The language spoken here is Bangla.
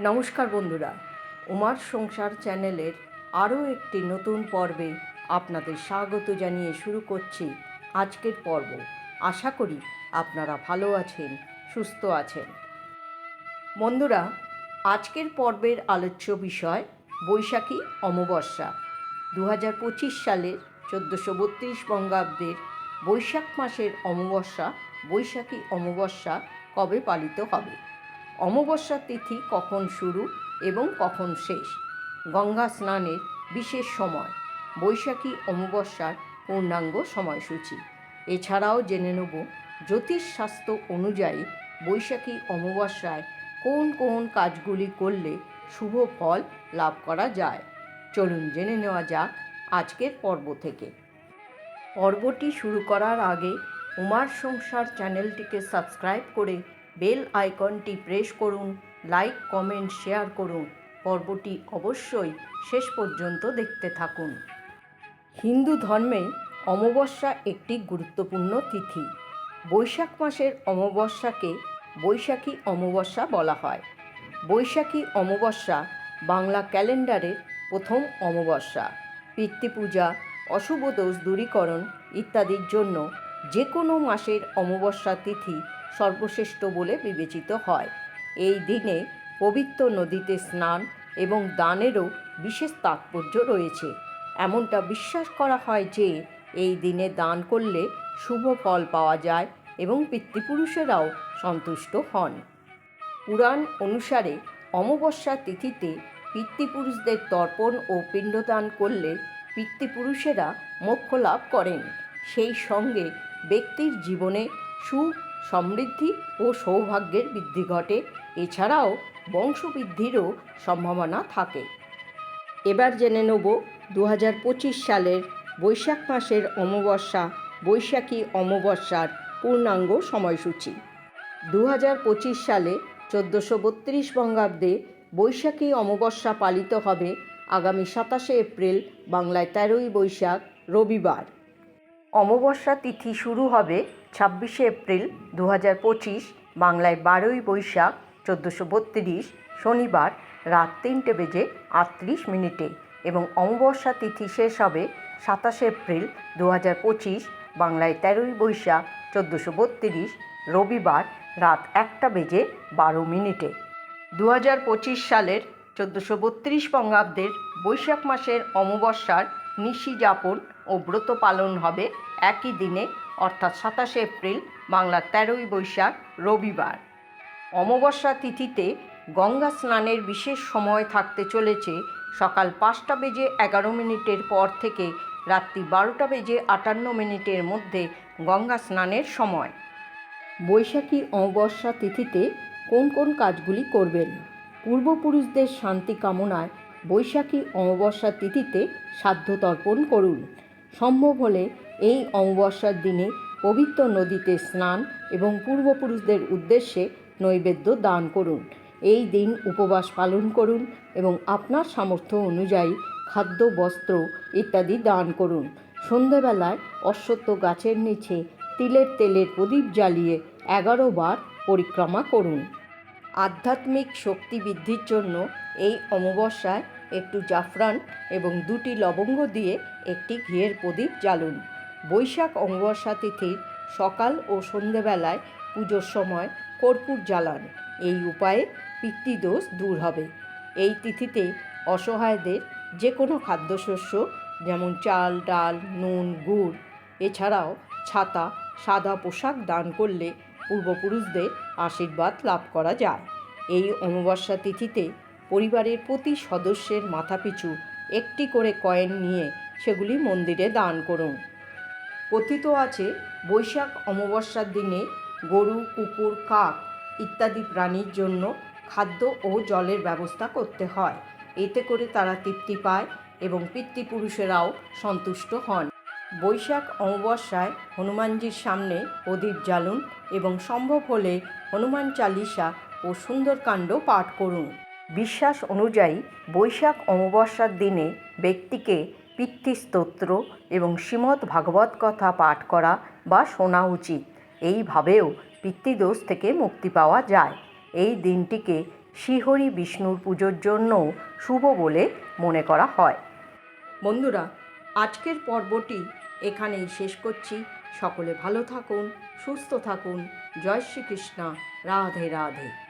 নমস্কার বন্ধুরা, উমার সংসার চ্যানেলের আরও একটি নতুন পর্বে আপনাদের স্বাগত জানিয়ে শুরু করছি আজকের পর্ব। আশা করি আপনারা ভালো আছেন, সুস্থ আছেন। বন্ধুরা, আজকের পর্বের আলোচ্য বিষয় বৈশাখী অমাবস্যা। দু হাজার পঁচিশ সালের চোদ্দোশো বত্রিশ বঙ্গাব্দের বৈশাখ মাসের অমাবস্যা, বৈশাখী অমাবস্যা কবে পালিত হবে? অমাবস্যা তিথি কখন শুরু এবং কখন শেষ? গঙ্গা স্নানের বিশেষ সময়, বৈশাখী অমাবস্যার পূর্ণাঙ্গ সময়সূচি। এছাড়াও জেনে নেব জ্যোতিষশাস্ত্র অনুযায়ী বৈশাখী অমাবস্যায় কোন কোন কাজগুলি করলে শুভ ফল লাভ করা যায়। চলুন জেনে নেওয়া যাক আজকের পর্ব থেকে। পর্বটি শুরু করার আগে উমার সংসার চ্যানেলটিকে সাবস্ক্রাইব করে বেল আইকনটি প্রেস করুন, লাইক, কমেন্ট, শেয়ার করুন। পর্বটি অবশ্যই শেষ পর্যন্ত দেখতে থাকুন। হিন্দু ধর্মে অমাবস্যা একটি গুরুত্বপূর্ণ তিথি। বৈশাখ মাসের অমাবস্যাকে বৈশাখী অমাবস্যা বলা হয়। বৈশাখী অমাবস্যা বাংলা ক্যালেন্ডারের প্রথম অমাবস্যা। পিতৃপূজা, অশুভ দোষ দূরীকরণ ইত্যাদির জন্য যে কোনো মাসের অমাবস্যা তিথি সর্বশ্রেষ্ঠ বলে বিবেচিত হয়। এই দিনে পবিত্র নদীতে স্নান এবং দানেরও বিশেষ তাৎপর্য রয়েছে। এমনটা বিশ্বাস করা হয় যে, এই দিনে দান করলে শুভ ফল পাওয়া যায় এবং পিতৃপুরুষেরাও সন্তুষ্ট হন। পুরাণ অনুসারে অমাবস্যা তিথিতে পিতৃপুরুষদের তর্পণ ও পিণ্ডদান করলে পিতৃপুরুষেরা মোক্ষ লাভ করেন। সেই সঙ্গে ব্যক্তির জীবনে সুখ সমৃদ্ধি ও সৌভাগ্যের বৃদ্ধি ঘটে। এছাড়াও বংশবৃদ্ধিরও সম্ভাবনা থাকে। এবার জেনে নেব দু হাজার পঁচিশ সালের বৈশাখ মাসের অমাবস্যা, বৈশাখী অমাবস্যার পূর্ণাঙ্গ সময়সূচি। দু হাজার পঁচিশ সালে চোদ্দোশো বত্রিশ বঙ্গাব্দে বৈশাখী অমাবস্যা পালিত হবে। আগামী সাতাশে এপ্রিল, বাংলায় তেরোই বৈশাখ, রবিবার। অমাবস্যা তিথি শুরু হবে ছাব্বিশে এপ্রিল দু হাজার পঁচিশ, বাংলায় বারোই বৈশাখ চোদ্দোশো বত্রিশ, শনিবার রাত তিনটে বেজে আটত্রিশ মিনিটে এবং অমাবস্যা তিথি শেষ হবে সাতাশে এপ্রিল দু হাজার পঁচিশ, বাংলায় তেরোই বৈশাখ চোদ্দোশো বত্রিশ, রবিবার রাত একটা বেজে বারো মিনিটে। দু হাজার পঁচিশ সালের চোদ্দোশো বত্রিশ বঙ্গাব্দের বৈশাখ মাসের অমাবস্যার নিশি যাপন ও ব্রত পালন হবে একই দিনে, অর্থাৎ সাতাশে এপ্রিল, বাংলার তেরোই বৈশাখ, রবিবার। অমাবস্যা তিথিতে গঙ্গা স্নানের বিশেষ সময় থাকতে চলেছে সকাল পাঁচটা বেজে এগারো মিনিটের পর থেকে রাত্রি বারোটা বেজে আটান্ন মিনিটের মধ্যে গঙ্গা স্নানের সময়। বৈশাখী অমাবস্যা তিথিতে কোন কোন কাজগুলি করবেন? পূর্বপুরুষদের শান্তি কামনায় বৈশাখী অমাবস্যা তিথিতে সাধ্য তর্পণ করুন। সম্ভব হলে এই অমাবস্যার দিনে পবিত্র নদীতে স্নান এবং পূর্বপুরুষদের উদ্দেশ্যে নৈবেদ্য দান করুন। এই দিন উপবাস পালন করুন এবং আপনার সামর্থ্য অনুযায়ী খাদ্য, বস্ত্র ইত্যাদি দান করুন। সন্ধেবেলায় অশ্বত্থ গাছের নিচে তিলের তেলের প্রদীপ জ্বালিয়ে এগারো বার পরিক্রমা করুন। আধ্যাত্মিক শক্তি বৃদ্ধির জন্য এই অমাবস্যায় একটু জাফরান এবং দুটি লবঙ্গ দিয়ে একটি ঘিয়ের প্রদীপ জ্বালুন। বৈশাখ অমাবস্যা তিথির সকাল ও সন্ধেবেলায় পুজোর সময় কর্পূর জ্বালান। এই উপায়ে পিতৃদোষ দূর হবে। এই তিথিতে অসহায়দের যে কোনো খাদ্যশস্য যেমন চাল, ডাল, নুন, গুড়, এছাড়াও ছাতা, সাদা পোশাক দান করলে পূর্বপুরুষদের আশীর্বাদ লাভ করা যায়। এই অমাবস্যা তিথিতে পরিবারের প্রতি সদস্যের মাথাপিছু, একটি করে কয়েন নিয়ে সেগুলি মন্দিরে দান করুন। কথিত আছে, বৈশাখ অমাবস্যার দিনে গরু, কুকুর, কাক ইত্যাদি প্রাণীর জন্য খাদ্য ও জলের ব্যবস্থা করতে হয়। এতে করে তারা তৃপ্তি পায় এবং পিতৃপুরুষেরাও সন্তুষ্ট হন। বৈশাখ অমাবস্যায় হনুমানজির সামনে প্রদীপ জ্বালুন এবং সম্ভব হলে হনুমান চালিসা ও সুন্দরকাণ্ড পাঠ করুন। বিশ্বাস অনুযায়ী বৈশাখ অমাবস্যার দিনে ব্যক্তিকে পিতৃস্তোত্র এবং শ্রীমদ্ ভাগবত কথা পাঠ করা বা শোনা উচিত। এইভাবেও পিতৃদোষ থেকে মুক্তি পাওয়া যায়। এই দিনটিকে শ্রীহরি বিষ্ণুর পুজোর জন্য শুভ বলে মনে করা হয়। বন্ধুরা, আজকের পর্বটি এখানেই শেষ করছি। সকলে ভালো থাকুন, সুস্থ থাকুন। জয় শ্রীকৃষ্ণ। রাধে রাধে।